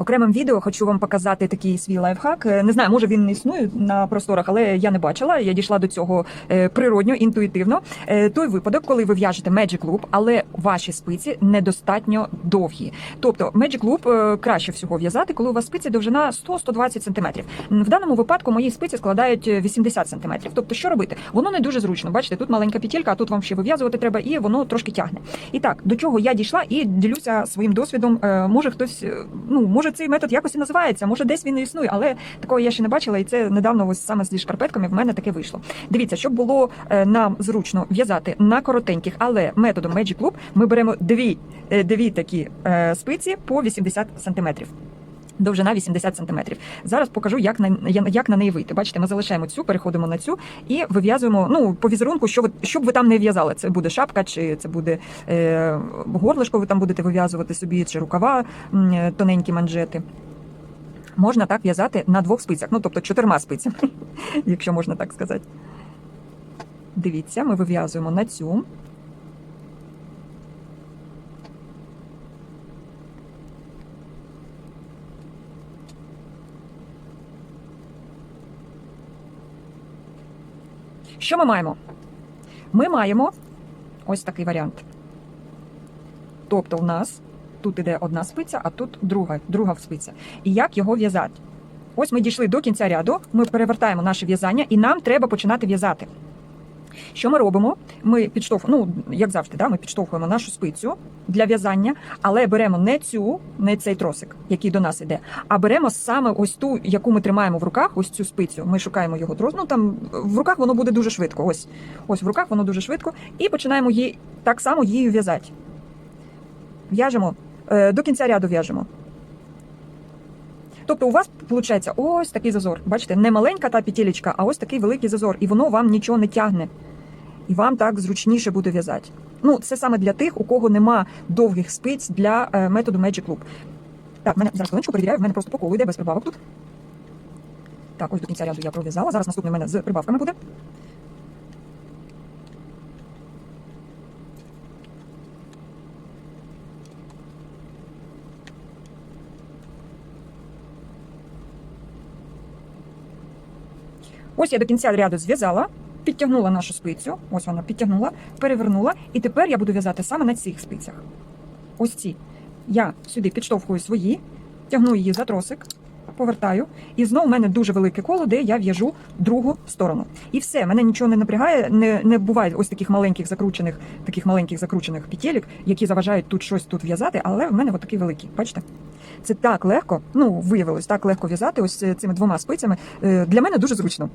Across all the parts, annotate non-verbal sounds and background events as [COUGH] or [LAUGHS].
Окремим відео хочу вам показати такий свій лайфхак. Е, Не знаю, може він не існує на просторах, але я не бачила. Я дійшла до цього е, природньо, інтуїтивно. Е, Той випадок, коли ви в'яжете Magic Loop, але ваші спиці недостатньо довгі. Тобто Magic Loop краще всього в'язати, коли у вас спиці довжина 100-120 см. В даному випадку мої спиці складають е, 80 см. Тобто, що робити? Воно не дуже зручно. Бачите, тут маленька петелька, а тут вам ще вив'язувати треба, і воно трошки тягне. І так, до чого я дійшла і ділюся своїм досвідом. Може хтось, ну може цей метод якось і називається, може десь він і існує, але такого я ще не бачила, і це недавно ось саме зі шкарпетками в мене таке вийшло. Дивіться, щоб було е, нам зручно в'язати на коротеньких, але методом Magic Loop ми беремо дві, е, дві такі е, спиці по 80 сантиметрів. Довжина 80 сантиметрів. Зараз покажу, як на як на неї вийти. Бачите, ми залишаємо цю, переходимо на цю і вив'язуємо ну по візерунку, що ви щоб ви там не в'язали. Це буде шапка, чи це буде е, горлишко. Ви там будете вив'язувати собі, чи рукава е, тоненькі манжети. Можна так в'язати на двох спицях, ну тобто чотирма спицями, [LAUGHS] якщо можна так сказати. Дивіться, ми вив'язуємо на цю. Що ми маємо? Ми маємо ось такий варіант. Тобто, у нас тут іде одна спиця, а тут друга, друга спиця. І як його в'язати? Ось ми дійшли до кінця ряду, ми перевертаємо наше в'язання, і нам треба починати в'язати. Що ми робимо? Ми підштовхуємо, ну як завжди, да, ми підштовхуємо нашу спицю для в'язання, але беремо не цю, не цей тросик, який до нас іде, а беремо саме ось ту, яку ми тримаємо в руках, ось цю спицю. Ми шукаємо його трос. Ну там в руках воно буде дуже швидко. Ось ось в руках воно дуже швидко, і починаємо її так само її в'язати. В'яжемо е, до кінця ряду в'яжемо. Тобто у вас виходить ось такий зазор. Бачите, не маленька та петелечка, а ось такий великий зазор, і воно вам нічого не тягне. І вам так зручніше буде в'язати. Ну, це саме для тих, у кого нема довгих спиць для е, методу Magic Loop. Так, мене зараз хвилинку перевіряю, в мене просто по йде без прибавок тут. Так, ось до кінця ряду я пров'язала. Зараз наступний в мене з прибавками буде. Ось я до кінця ряду зв'язала, підтягнула нашу спицю. Ось вона підтягнула, перевернула. І тепер я буду в'язати саме на цих спицях. Ось ці. Я сюди підштовхую свої, тягну її за тросик, повертаю. І знову в мене дуже велике коло, де я в'яжу другу сторону. І все, мене нічого не напрягає, не, не буває ось таких маленьких закручених, таких маленьких закручених петелек, які заважають тут щось тут в'язати, але в мене от великі. великий. Бачите? Це так легко, ну виявилось, так легко в'язати ось е, цими двома спицями. Е, Для мене дуже зручно.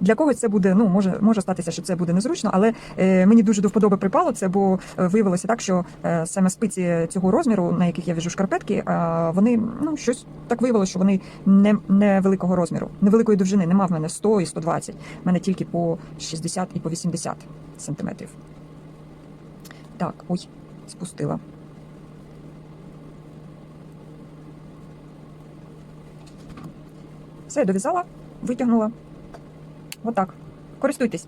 Для когось це буде, ну може може статися, що це буде незручно, але е, мені дуже до вподоби припало це, бо е, виявилося так, що е, саме спиці цього розміру, на яких я в'яжу шкарпетки, е, вони ну щось так виявилося, що вони не, великого розміру, невеликої довжини. Нема в мене 100 і 120, в мене тільки по 60 і по 80 сантиметрів. Так, ой, спустила. Все, дов'язала, витягнула. Отак. Користуйтесь.